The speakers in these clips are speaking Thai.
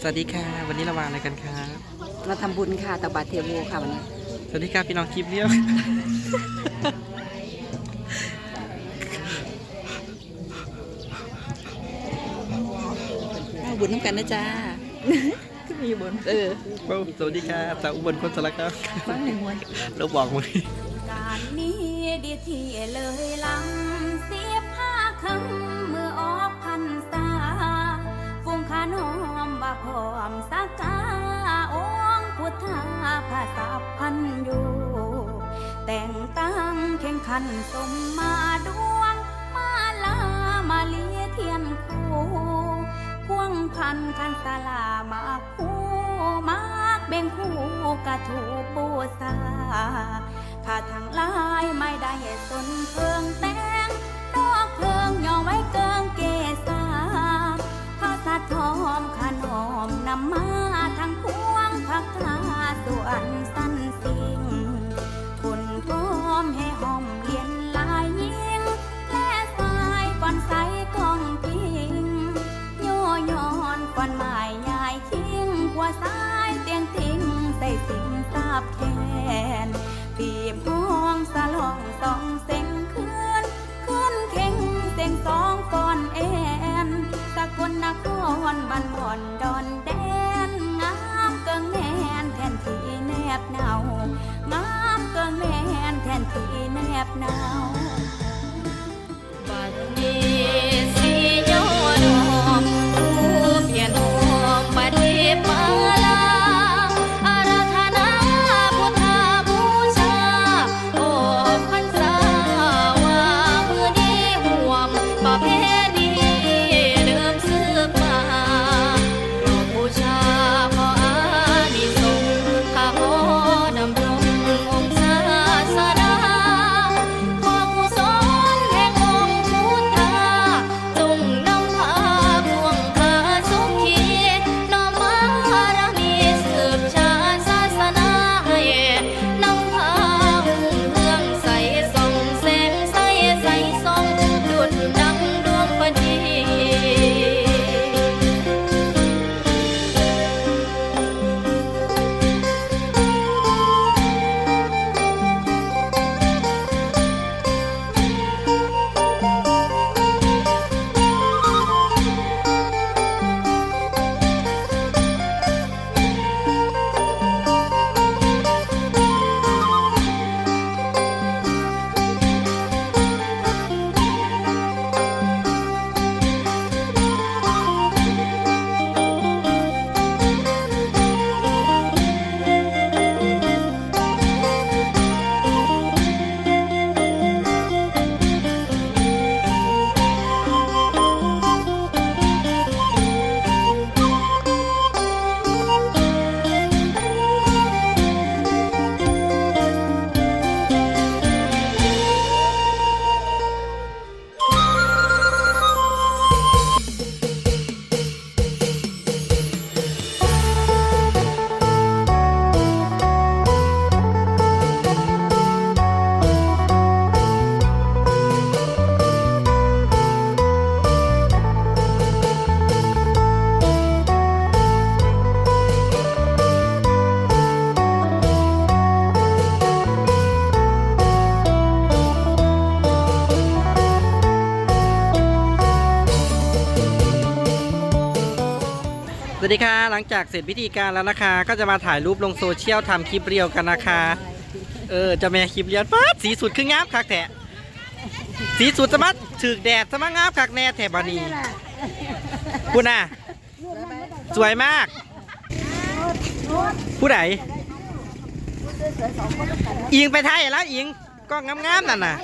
สวัสดีค่ะ วันนี้เรามาอะไรกันคะมาทำบุญค่ะตักบาตรเทโวค่ะวันนี้ สวัสดีค่ะพี่น้องคลิปเรียวเอาบุญน้ำกันนะจ้า ก็มีบุญเออสวัสดีค่ะสาวอุบลคนสลักครับฟังในมวลเราบอกมึงการนี้ดีที่เลยลำเสียผ้าคำเมื่อออกพันษา พร้อมสักกาองพุทธาภาษาพันอยู่ แต่งตั้งแข่งขันสมมาดวง มาลามาเลียเทียนคู่พวงพันคันสลามาคู่มากเบ่งคู่กระถูปูสาถ้าทางลายไม่ได้สนเพิงแต มาทั้งพวงพักทาส่วนสั้นสิ่งคนพร้อมให้หอมเลียนลายยิงและสายฟันใสกองกิ่งโยย้อนฟันไม้ยายคิงหัวสายเตียงทิ้งใส่สิ่งทราบแทนปีบห้องสลองสองเสียง วัสดีค่ะหลังจากเสร็จพิธีการแล้วนะคะ ก็จะมาถ่ายรูปลงโซเชียลทำคลิปเรียวกันนะคะ เออจะแม่คลิปเรียวป๊าดสีสุดคืองามคักแท้สีสุดสมัดถึกแดดสมังงามคักแน่แถบานีคุณน่ะ สวยมากผู้ใดอิงไปไทยแล้วอิงก็งามๆนั่นน่ะ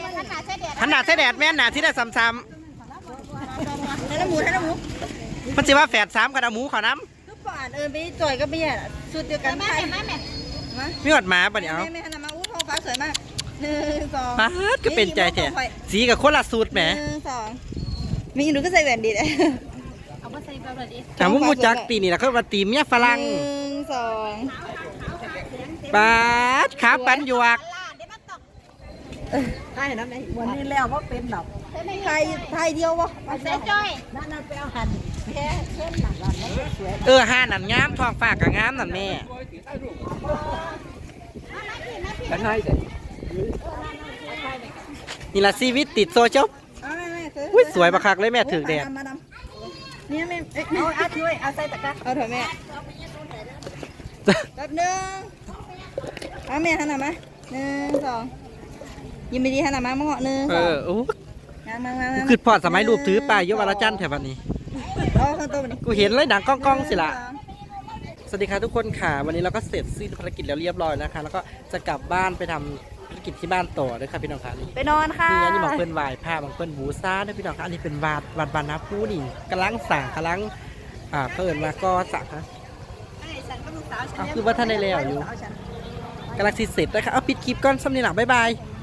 ขนาดใช้แดดแม่นหนาที่ได้ซ้ำๆแล้วหมูแล้วหมู มันจะว่าแฝดสามกับเอาหมูขอน้ทุกป่านเออไปจ่อยก็ไม่ใช่สุดเดียวกันใช่ไหมแม่ำมีหอดหมาปะเนี่ยเอาแม่หันมาอู้ท้องฟ้าสวยมากหนึ่งสองป๊าดก็เป็นใจแท้สีกับคนละสูตรแหมหนึ่งสองมีหนูก็ใส่แหวนดีเลยเอามาใส่กระดาษดิถามว่ามูจักปีนี่แหละเขาว่าตีเมียฝรั่งหนึ่งสองป๊าดขาปันหยวกใช่นะแม่วันนี้แล้วว่าเป็นดอกไทยไทยเดียววะเสียจ้อยนั่นนั่นไปเอาหันแค่ เช่นหนักละสวยเออห้านั่นงามทองฝากกับงามนั่นแม่กันให้สินี่ละชีวิตติดโซเชียลเอาแม่แม่ซื้ออุ้ยสวยประคักเลยแม่ถือแดดมาดำเนี่ยแม่เอ้ยเอาอาช่วยเอาใส่ตะกร้าเอาเถอะแม่แป๊บนึงเอาแม่หันหน้ามาหนึ่งสองยิ้มดีๆหันหน้ามามาเหาะหนึ่งเอสองอโอ้มามามามาคือพอดสมัยรูปถือปลายยกวรจันทร์แถวบันนี้ เอาข้างตัวมันกูเห็นเลยหนังกล้องๆสิละสวัสดีค่ะทุกคนค่ะ วันนี้เราก็เสร็จสิ้นภารกิจแล้วเรียบร้อยนะคะ แล้วก็จะกลับบ้านไปทำภารกิจที่บ้านต่อด้วยค่ะพี่น้องค่ะนี่ไปนอนค่ะนี่อันนี้บางเปิ้นวายผ้าบางเปิ้นบูซ่าด้วยพี่น้องค่ะอันนี้เป็นวาดวาดบานนาพูนี่กำลังสั่งกำลังอ่าเพิ่นมาก็สั่งค่ะฉันก็ลูกสาวฉันอ้าวคือว่าท่านได้แล้วอยู่ กำลังสิเสร็จนะคะเอาปิดคลิปก่อนสำนีหลังบ๊ายบายบ